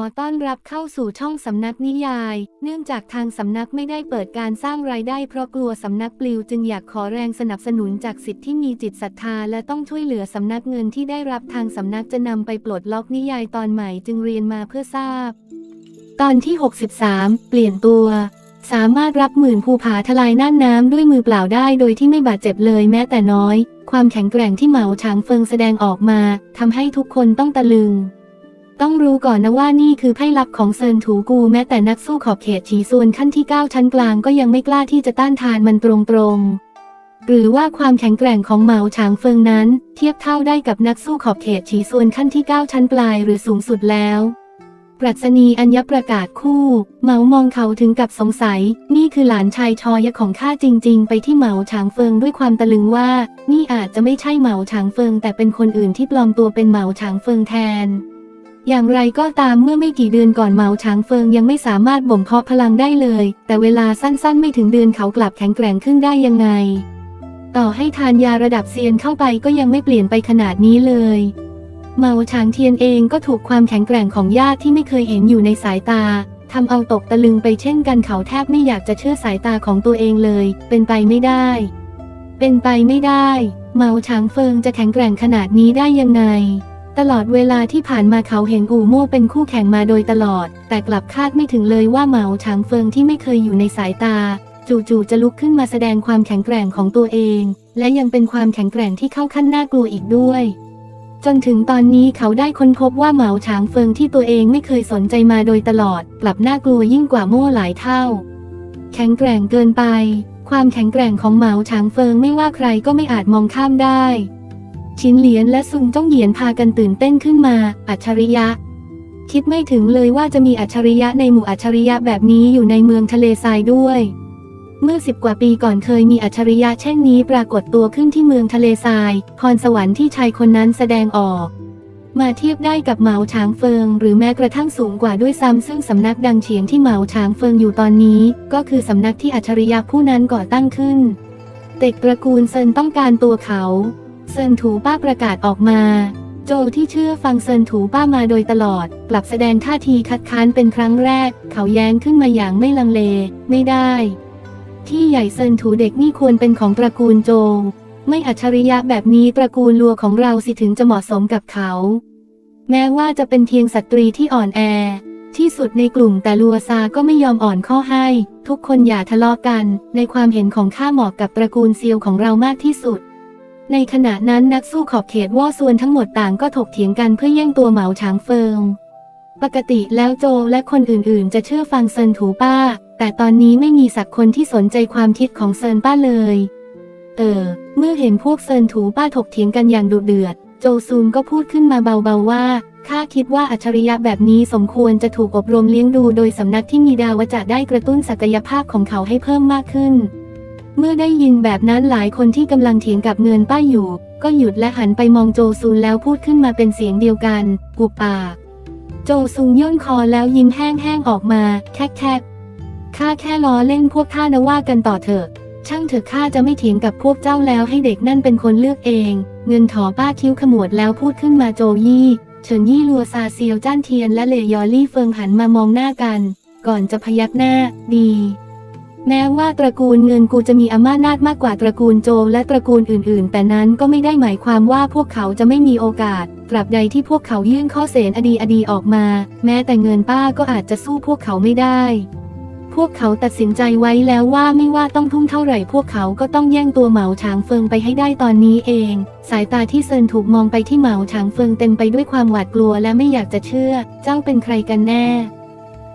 อต้อนรับเข้าสู่ช่องสำนักนิยาย เนื่องจากทางสำนักไม่ได้เปิดการสร้างรายได้เพราะกลัวสำนักปลิวจึงอยากขอแรงสนับสนุนจากสิทธิ์ที่มีจิตศรัทธาและต้องช่วยเหลือสำนักเงินที่ได้รับทางสำนักจะนำไปปลดล็อกนิยายตอนใหม่จึงเรียนมาเพื่อทราบ ตอนที่ 63 เปลี่ยนตัว สามารถรับหมื่นภูผาทลายน่านน้ำด้วยมือเปล่าได้โดยที่ไม่บาดเจ็บเลยแม้แต่น้อย ความแข็งแกร่งที่เหมาฉางเฟิงแสดงออกมาทำให้ทุกคนต้องตะลึง ต้องรู้ก่อนนะว่านี่คือไพ่ลับของเซินถูกูแม้แต่นักสู้ขอบเขตฉีส่วนขั้นที่ 9 ชั้นกลางก็ยังไม่กล้าที่จะต้านทานมันตรงๆ หรือว่าความแข็งแกร่งของเหมาฉางเฟิงนั้น เทียบเท่าได้กับนักสู้ขอบเขตฉีส่วนขั้นที่ 9 ชั้นปลายหรือสูงสุดแล้วปรัชนีอัญญประกาศคู่ เหมามองเขาถึงกับสงสัย นี่คือหลานชายชอยะของข้าจริง ๆ ไปที่เหมาฉางเฟิงด้วยความตะลึงว่า นี่อาจจะไม่ใช่เหมาฉางเฟิง แต่เป็นคนอื่นที่ปลอมตัวเป็นเหมาฉางเฟิงแทน อย่างไรก็ตามเมื่อไม่กี่เดือนก่อนเหมาฉางเฟิงยังไม่สามารถบ่มเพาะพลังได้เลย แต่เวลาสั้นๆ ไม่ถึงเดือนเขากลับแข็งแกร่งขึ้นได้ยังไง ต่อให้ทานยาระดับเซียนเข้าไปก็ยังไม่เปลี่ยนไปขนาดนี้เลยเมาฉางเทียนเองก็ถูกความแข็งแกร่งของญาติที่ไม่เคยเห็นอยู่ในสายตาทำเอาตกตะลึงไปเช่นกันเขาแทบไม่อยากจะเชื่อสายตาของตัวเองเลย เป็นไปไม่ได้ เป็นไปไม่ได้ เมาฉางเฟิงจะแข็งแกร่งขนาดนี้ได้ยังไง ตลอดเวลาที่ผ่านมาเขาเห็นอู่โม่เป็นคู่แข่งมาโดยตลอด แต่กลับคาดไม่ถึงเลยว่าเหมาฉางเฟิงที่ไม่เคยอยู่ในสายตา จู่ๆจะลุกขึ้นมาแสดงความแข็งแกร่งของตัวเอง และยังเป็นความแข็งแกร่งที่เข้าขั้นน่ากลัวอีกด้วย จนถึงตอนนี้เขาได้ค้นพบว่าเหมาฉางเฟิงที่ตัวเองไม่เคยสนใจมาโดยตลอด กลับน่ากลัวยิ่งกว่าโม่หลายเท่า แข็งแกร่งเกินไป ความแข็งแกร่งของเหมาฉางเฟิงไม่ว่าใครก็ไม่อาจมองข้ามได้ ชินเหลียนและซุงจ้องเหยียนพากันตื่นเต้นขึ้นมา อัจฉริยะ คิดไม่ถึงเลยว่าจะมีอัจฉริยะในหมู่อัจฉริยะแบบนี้อยู่ในเมืองทะเลทรายด้วย เมื่อสิบกว่าปีก่อนเคยมีอัจฉริยะเช่นนี้ปรากฏตัวขึ้นที่เมืองทะเลทราย พรสวรรค์ที่ชายคนนั้นแสดงออกมาเทียบได้กับเหมาฉางเฟิง หรือแม้กระทั่งสูงกว่าด้วยซ้ำซึ่งสำนักดังเฉียงที่เหมาฉางเฟิงอยู่ตอนนี้ ก็คือสำนักที่อัจฉริยะผู้นั้นก่อตั้งขึ้น เต็กตระกูลเซินต้องการตัวเขา เซินถูป้าประกาศออกมา โจที่เชื่อฟังเซินถูป้ามาโดยตลอด กลับแสดงท่าทีคัดค้านเป็นครั้งแรก เขาแย้งขึ้นมาอย่างไม่ลังเล ไม่ได้ ที่ใหญ่เซินถูเด็กนี่ควรเป็นของตระกูลโจ ไม่อัจฉริยะแบบนี้ตระกูลลัวของเราสิถึงจะเหมาะสมกับเขา แม้ว่าจะเป็นเพียงสตรีที่อ่อนแอ ที่สุดในกลุ่มแต่ลัวซาก็ไม่ยอมอ่อนข้อให้ ทุกคนอย่าทะเลาะกัน ในความเห็นของข้าเหมาะกับตระกูลเซียวของเรามากที่สุด ในขณะนั้นนักสู้ขอบเขตว่าส่วนทั้งหมดต่างก็ถกเถียงกันเพื่อแย่งตัวเหมาฉางเฟิง ปกติแล้วโจและคนอื่นๆ จะเชื่อฟังเซินถูป้า แต่ตอนนี้ไม่มีสักคนที่สนใจความคิดของเซินป้าเลย เออ เมื่อเห็นพวกเซินถูป้าถกเถียงกันอย่างดุเดือด โจซูนก็พูดขึ้นมาเบาๆว่าข้าคิดว่าอัจฉริยะแบบนี้สมควรจะถูกอบรมเลี้ยงดูโดยสำนักที่มีดาวจะได้กระตุ้นศักยภาพของเขาให้เพิ่มมากขึ้น เมื่อได้ยินแบบนั้นหลายคนที่กำลังเถียงกับเงินป้าอยู่ ก็หยุดและหันไปมองโจซูนแล้วพูดขึ้นมาเป็นเสียงเดียวกันกุบปาก โจซุงย่นคอแล้วยิ้มแห้งๆออกมาแคกๆข้าแค่ล้อเล่นพวกข้านะว่ากันต่อเถอะ ช่างเถอะข้าจะไม่เถียงกับพวกเจ้าแล้วให้เด็กนั่นเป็นคนเลือกเอง เงินถอป้าคิ้วขมวดแล้วพูดขึ้นมาโจยี่เฉินยี่ลัวซาเซียวจ้านเทียนและเลยยอลี่เฟิงหันมามองหน้ากัน ก่อนจะพยักหน้า ดี แม้ว่าตระกูลเงินกูจะมีอำนาจนาจมากกว่าตระกูลโจและตระกูลอื่น ๆ แต่นั้นก็ไม่ได้หมายความว่าพวกเขาจะไม่มีโอกาส ตราบใดที่พวกเขายื่นข้อเสนอดีอดีออกมา แม้แต่เงินป้าก็อาจจะสู้พวกเขาไม่ได้ พวกเขาตัดสินใจไว้แล้วว่าไม่ว่าต้องทุ่มเท่าไหร่พวกเขาก็ต้องแย่งตัวเหมาฉางเฟิงไปให้ได้ตอนนี้เอง สายตาที่เซินถูกมองไปที่เหมาฉางเฟิงเต็มไปด้วยความหวาดกลัวและไม่อยากจะเชื่อ เจ้าเป็นใครกันแน่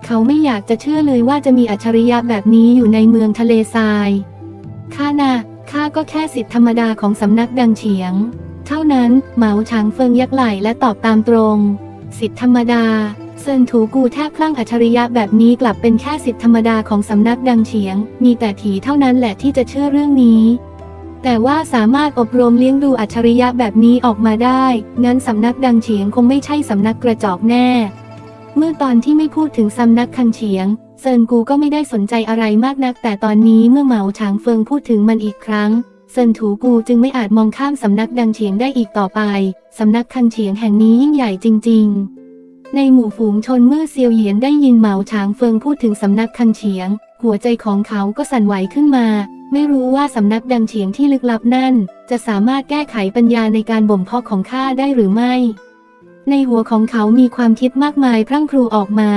เขาไม่อยากจะเชื่อเลยว่าจะมีอัจฉริยะแบบนี้อยู่ในเมืองทะเลทราย ข้านะข้าก็แค่สิทธิธรรมดาของสำนักดังเฉียง เท่านั้นเหมาฉางเฟิงยักไหลและตอบตามตรง สิทธิธรรมดาเซินถูกูแทบคลั่งอัจฉริยะแบบนี้กลับเป็นแค่สิทธิธรรมดาของสำนักดังเฉียง มีแต่ถีเท่านั้นแหละที่จะเชื่อเรื่องนี้แต่ว่าสามารถอบรมเลี้ยงดูอัจฉริยะแบบนี้ออกมาได้ งั้นสำนักดังเฉียงคงไม่ใช่สำนักกระจอกแน่ เมื่อตอนที่ไม่พูดถึงสำนักคังเฉียง เซินกูก็ไม่ได้สนใจอะไรมากนัก แต่ตอนนี้เมื่อเหมาฉางเฟิงพูดถึงมันอีกครั้ง เซินถูกูจึงไม่อาจมองข้ามสำนักดังเฉียงได้อีกต่อไปสำนักคังเฉียงแห่งนี้ยิ่งใหญ่จริง ๆ ในหมู่ฝูงชนเมื่อเซียวเหยียนได้ยินเหมาฉางเฟิงพูดถึงสำนักคันเฉียง หัวใจของเขาก็สั่นไหวขึ้นมา ไม่รู้ว่าสำนักดังเฉียงที่ลึกลับนั่น จะสามารถแก้ไขปัญญาในการบ่มเพาะของข้าได้หรือไม่ ในหัวของเขามีความคิดมากมายพรั่งพรูออกมา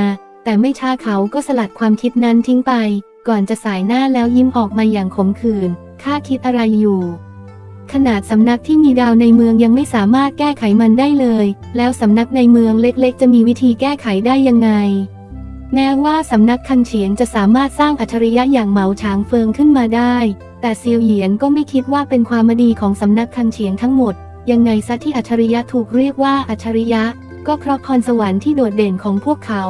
แต่ไม่ช้าเขาก็สลัดความคิดนั้นทิ้งไป ก่อนจะสายหน้าแล้วยิ้มออกมาอย่างขมขื่นข้าคิดอะไรอยู่ ขนาดสำนักที่มีดาวในเมืองยังไม่สามารถแก้ไขมันได้เลย แล้วสำนักในเมืองเล็กๆ จะมีวิธีแก้ไขได้ยังไง แม้ว่าสำนักคันเฉียงจะสามารถสร้างอัจฉริยะอย่างเหมาฉางเฟิงขึ้นมาได้ แต่เซียวเหยียนก็ไม่คิดว่าเป็นความดีของสำนักคันเฉียงทั้งหมด ยังไงซะที่อัจฉริยะถูกเรียกว่าอัจฉริยะ ก็เพราะพรสวรรค์ที่โดดเด่นของพวกเขา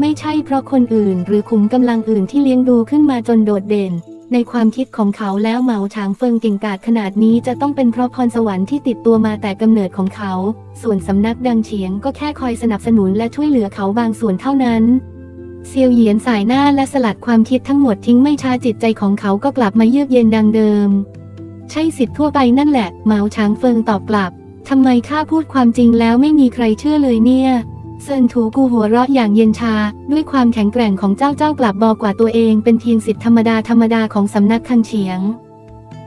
ไม่ใช่เพราะคนอื่น หรือขุมกำลังอื่นที่เลี้ยงดูขึ้นมาจนโดดเด่น ในความคิดของเขาแล้วเหมาฉางเฟิงเก่งกาจขนาดนี้จะต้องเป็นเพราะพรสวรรค์ที่ติดตัวมาแต่กำเนิดของเขา ส่วนสำนักดังเฉียงก็แค่คอยสนับสนุนและช่วยเหลือเขาบางส่วนเท่านั้นเซียวเหยียนสายหน้าและสลัดความคิดทั้งหมดทิ้งไม่ช้าจิตใจของเขาก็กลับมาเยือกเย็นดังเดิม ใช่สิทธิ์ทั่วไปนั่นแหละ เหมาฉางเฟิงตอบกลับ ทำไมข้าพูดความจริงแล้วไม่มีใครเชื่อเลยเนี่ย เซินถูกูหัวเราะอย่างเย็นชา ด้วยความแข็งแกร่งของเจ้าเจ้ากลับบอกว่าตัวเองเป็นเพียงสิทธิธรรมดาธรรมดาของสำนักคังเฉียง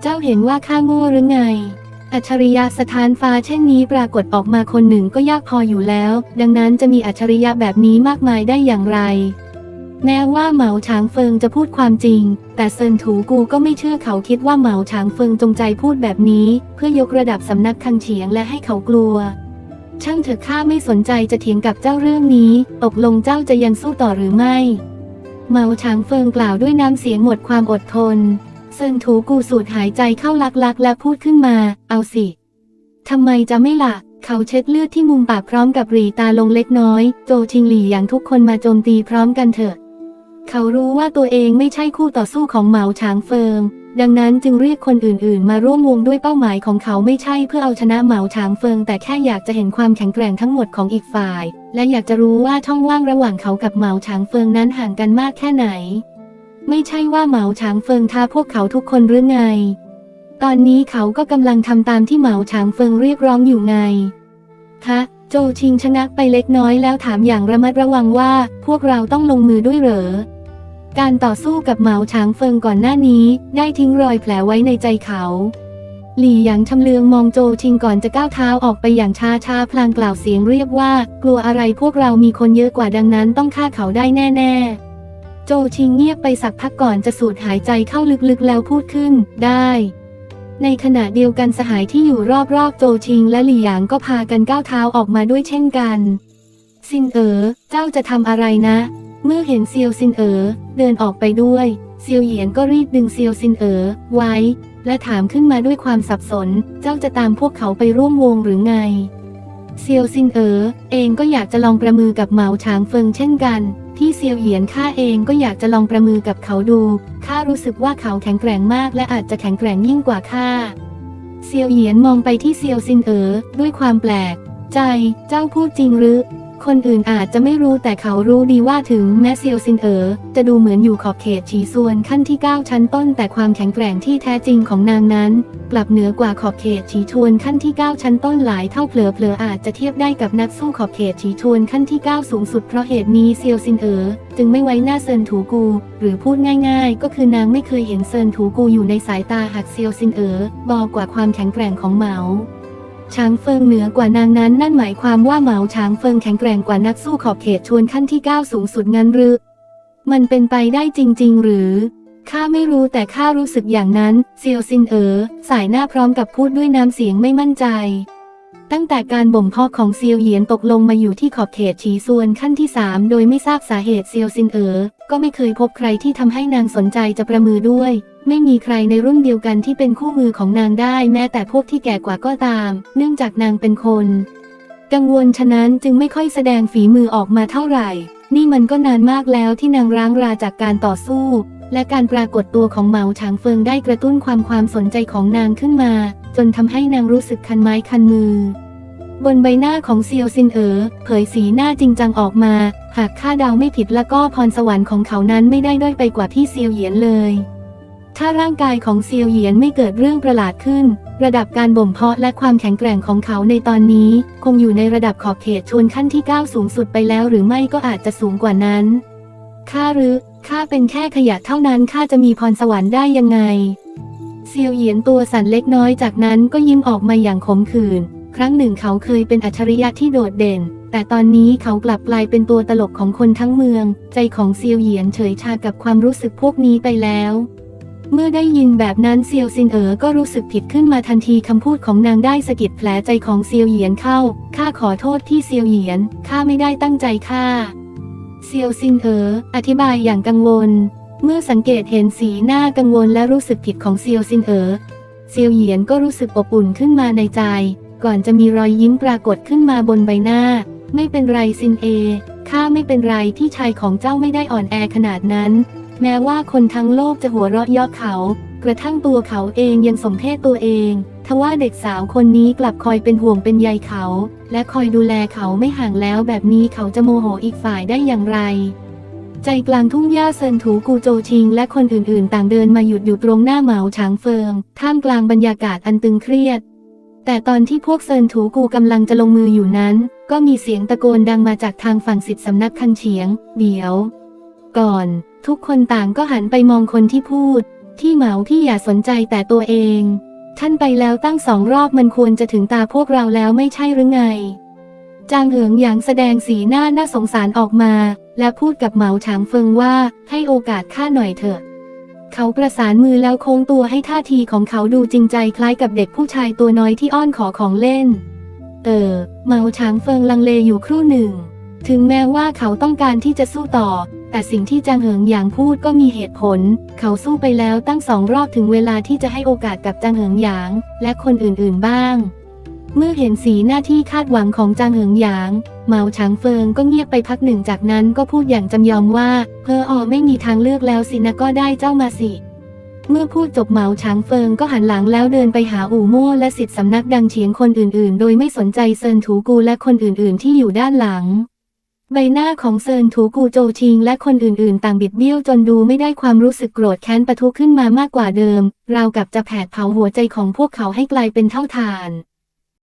เจ้าเห็นว่าข้าโง่หรือไง อัจฉริยะสถานฟ้าเช่นนี้ปรากฏออกมาคนหนึ่งก็ยากพออยู่แล้ว ดังนั้นจะมีอัจฉริยะแบบนี้มากมายได้อย่างไร แม้ว่าเหมาฉางเฟิงจะพูดความจริง แต่เซินถูกูก็ไม่เชื่อเขาคิดว่าเหมาฉางเฟิงจงใจพูดแบบนี้ เพื่อยกระดับสำนักคังเฉียงและให้เขากลัว ช่างเถอะข้าไม่สนใจจะเถียงกับเจ้าเรื่องนี้ ตกลงเจ้าจะยังสู้ต่อหรือไม่ เหมาฉางเฟิงกล่าวด้วยน้ำเสียงหมดความอดทน เซินถูกูสูดหายใจเข้าลักๆ และพูดขึ้นมา เอาสิทำไมจะไม่ล่ะเขาเช็ดเลือดที่มุมปากพร้อมกับหรีตาลงเล็กน้อย โจชิงหลี่อย่างทุกคนมาโจมตีพร้อมกันเถอะ เขารู้ว่าตัวเองไม่ใช่คู่ต่อสู้ของเหมาฉางเฟิง ดังนั้นจึงเรียกคนอื่นๆ มาร่วมวงด้วยเป้าหมายของเขาไม่ใช่เพื่อเอาชนะเหมาฉางเฟิง แต่แค่อยากจะเห็นความแข็งแกร่งทั้งหมดของอีกฝ่าย และอยากจะรู้ว่าช่องว่างระหว่างเขากับเหมาฉางเฟิงนั้นห่างกันมากแค่ไหน ไม่ใช่ว่าเหมาฉางเฟิงท้าพวกเขาทุกคนหรือไง ตอนนี้เขาก็กำลังทำตามที่เหมาฉางเฟิงเรียกร้องอยู่ไงคะโจชิงชะงักไปเล็กน้อยแล้วถามอย่างระมัดระวังว่า พวกเราต้องลงมือด้วยเหรอ การต่อสู้กับเหมาฉางเฟิงก่อนหน้านี้ ได้ทิ้งรอยแผลไว้ในใจเขา หลี่หยางชำเลืองมองโจชิงก่อนจะก้าวเท้าออกไปอย่างช้าช้าๆพลางกล่าวเสียงเรียบว่า กลัวอะไรพวกเรามีคนเยอะกว่าดังนั้นต้องฆ่าเขาได้แน่ ๆ โจชิงเงียบไปสักพักก่อนจะสูดหายใจเข้าลึกๆแล้วพูดขึ้น ได้ในขณะเดียวกันสหายที่อยู่รอบๆโจชิงและหลี่หยางก็พากันก้าวเท้าออกมาด้วยเช่นกัน ซินเอ๋อเจ้าจะทำอะไรนะ เมื่อเห็นเซียวซินเอ๋อเดินออกไปด้วย เซียวเหยียนก็รีบดึงเซียวซินเอ๋อไว้ และถามขึ้นมาด้วยความสับสน เจ้าจะตามพวกเขาไปร่วมวงหรือไง เซียวซินเอ๋อเองก็อยากจะลองประมือกับเหมาฉางเฟิงเช่นกัน ที่เซียวเหยียนข้าเองก็อยากจะลองประมือกับเขาดูข้ารู้สึกว่าเขาแข็งแกร่งมากและอาจจะแข็งแกร่งยิ่งกว่าข้าเซียวเหยียนมองไปที่เซียวซินเอ๋อด้วยความแปลก ใจเจ้าพูดจริงหรือ คนอื่นอาจจะไม่รู้แต่เขารู้ดีว่าถึงแม้เซียวซินเอ๋อจะดูเหมือนอยู่ขอบเขตฉีส่วนขั้นที่ 9 ชั้นต้น แต่ความแข็งแกร่งที่แท้จริงของนางนั้น กลับเหนือกว่าขอบเขตฉีชวนขั้นที่ 9 ชั้นต้นหลายเท่าเผลอเผลอๆอาจจะเทียบได้กับนักสู้ขอบเขตฉีชวนขั้นที่ 9 สูงสุดเพราะเหตุนี้เซียวซินเอ๋อจึงไม่ไว้หน้าเซินถูกู หรือพูดง่าย ๆ ก็คือนางไม่เคยเห็นเซินถูกูอยู่ในสายตาหากเซียวซินเอ๋อบอกกว่าความแข็งแกร่งของเหมา ช้างเฟิงเหนือกว่านางนั้นนั่นหมายความว่าเหมาช้างเฟิงแข็งแกร่งกว่านักสู้ขอบเขตชวนขั้นที่ 9 สูงสุดงั้นหรือ มันเป็นไปได้จริง ๆ หรือข้าไม่รู้แต่ข้ารู้สึกอย่างนั้นเซียวซินเอ๋อสายหน้าพร้อมกับพูดด้วยน้ำเสียงไม่มั่นใจ ตั้งแต่การบ่มเพาะของเซียวเหยียนตกลงมาอยู่ที่ขอบเขตฉีส่วนขั้นที่ 3 โดยไม่ทราบสาเหตุเซียวซินเอ๋อก็ไม่เคยพบใครที่ทำให้นางสนใจจะประมือด้วย ไม่มีใครในรุ่นเดียวกันที่เป็นคู่มือของนางได้แม้แต่พวกที่แก่กว่าก็ตาม เนื่องจากนางเป็นคน กังวลฉะนั้นจึงไม่ค่อยแสดงฝีมือออกมาเท่าไหร่ นี่มันก็นานมากแล้วที่นางร้างราจากการต่อสู้ และการปรากฏตัวของเหมาฉางเฟิงได้กระตุ้นความความสนใจของนางขึ้นมา จนทำให้นางรู้สึกคันไม้คันมือบนใบหน้าของเซียวซินเอ๋อเผยสีหน้าจริงจังออกมา หากข้าเดาไม่ผิดแล้วก็พรสวรรค์ของเขานั้นไม่ได้ด้อยไปกว่าที่เซียวเหยียนเลย ถ้าร่างกายของเซียวเหยียนไม่เกิดเรื่องประหลาดขึ้น ระดับการบ่มเพาะและความแข็งแกร่งของเขาในตอนนี้ คงอยู่ในระดับขอบเขตชนขั้นที่ก้าสูงสุดไปแล้วหรือไม่ก็อาจจะสูงกว่านั้น ข้าหรือข้าเป็นแค่ขยะเท่านั้นข้าจะมีพรสวรรค์ได้ยังไง เซียวเหยียนตัวสั่นเล็กน้อยจากนั้นก็ยิ้มออกมาอย่างขมขื่น ครั้งหนึ่งเขาเคยเป็นอัจฉริยะที่โดดเด่น แต่ตอนนี้เขากลับกลายเป็นตัวตลกของคนทั้งเมือง ใจของเซียวเหยียนเฉยชากับความรู้สึกพวกนี้ไปแล้ว เมื่อได้ยินแบบนั้นเซียวซินเอ๋อก็รู้สึกผิดขึ้นมาทันทีคำพูดของนางได้สะกิดแผลใจของเซียวเหยียนเข้า ข้าขอโทษที่เซียวเหยียน ข้าไม่ได้ตั้งใจข้าเซียวซินเอ๋ออธิบายอย่างกังวล เมื่อสังเกตเห็นสีหน้ากังวลและรู้สึกผิดของเซียวซินเอ๋อเซียวเหยียนก็รู้สึกอบอุ่นขึ้นมาในใจ ก่อนจะมีรอยยิ้มปรากฏขึ้นมาบนใบหน้า ไม่เป็นไรซินเอ ข้าไม่เป็นไรที่ชายของเจ้าไม่ได้อ่อนแอขนาดนั้น แม้ว่าคนทั้งโลกจะหัวเราะเยาะเขา กระทั่งตัวเขาเองยังสมเพศตัวเองทว่าเด็กสาวคนนี้กลับคอยเป็นห่วงเป็นใยเขา และคอยดูแลเขาไม่ห่างแล้วแบบนี้เขาจะโมโหอีกฝ่ายได้อย่างไร ใจกลางทุ่งหญ้าเซินถูกูโจชิง และคนอื่นๆ ต่างเดินมาหยุดอยู่ตรงหน้าเหมาฉางเฟิง ท่ามกลางบรรยากาศอันตึงเครียด แต่ตอนที่พวกเซินถูกูกำลังจะลงมืออยู่นั้น ก็มีเสียงตะโกนดังมาจากทางฝั่งสิทธิสำนักคันเฉียง เดี๋ยว ก่อน ทุกคนต่างก็หันไปมองคนที่พูด ที่เหมาที่อย่าสนใจแต่ตัวเอง ท่านไปแล้วตั้งสองรอบมันควรจะถึงตาพวกเราแล้วไม่ใช่หรือไง จางเหิงหยางแสดงสีหน้าน่าสงสารออกมา และพูดกับเหมาฉางเฟิงว่าให้โอกาสข้าหน่อยเถอะ เขาประสานมือแล้วโค้งตัวให้ท่าทีของเขาดูจริงใจคล้ายกับเด็กผู้ชายตัวน้อยที่อ้อนขอของเล่น เออเหมาฉางเฟิงลังเลอยู่ครู่หนึ่ง ถึงแม้ว่าเขาต้องการที่จะสู้ต่อ แต่สิ่งที่จางเหิงหยางพูดก็มีเหตุผล เขาสู้ไปแล้วตั้งสองรอบถึงเวลาที่จะให้โอกาสกับจางเหิงหยาง และคนอื่นๆบ้าง เมื่อเห็นสีหน้าที่คาดหวังของจางเหิงหยาง เหมาฉางเฟิงก็เงียบไปพักหนึ่งจากนั้นก็พูดอย่างจำยอมว่าเพอออไม่มีทางเลือกแล้วสินะก็ได้เจ้ามาสิเมื่อพูดจบเหมาฉางเฟิงก็หันหลังแล้วเดินไปหาอู่โม่และสิทธิสำนักดังเฉียงคนอื่นๆ โดยไม่สนใจเซินถูกูและคนอื่นๆ ที่อยู่ด้านหลัง ใบหน้าของเซินถูกูโจชิงและคนอื่นๆ ต่างบิดเบี้ยวจนดูไม่ได้ความรู้สึกโกรธแค้นปะทุขึ้นมามากกว่าเดิม ราวกับจะแผดเผาหัวใจของพวกเขาให้กลายเป็นเท่าทาน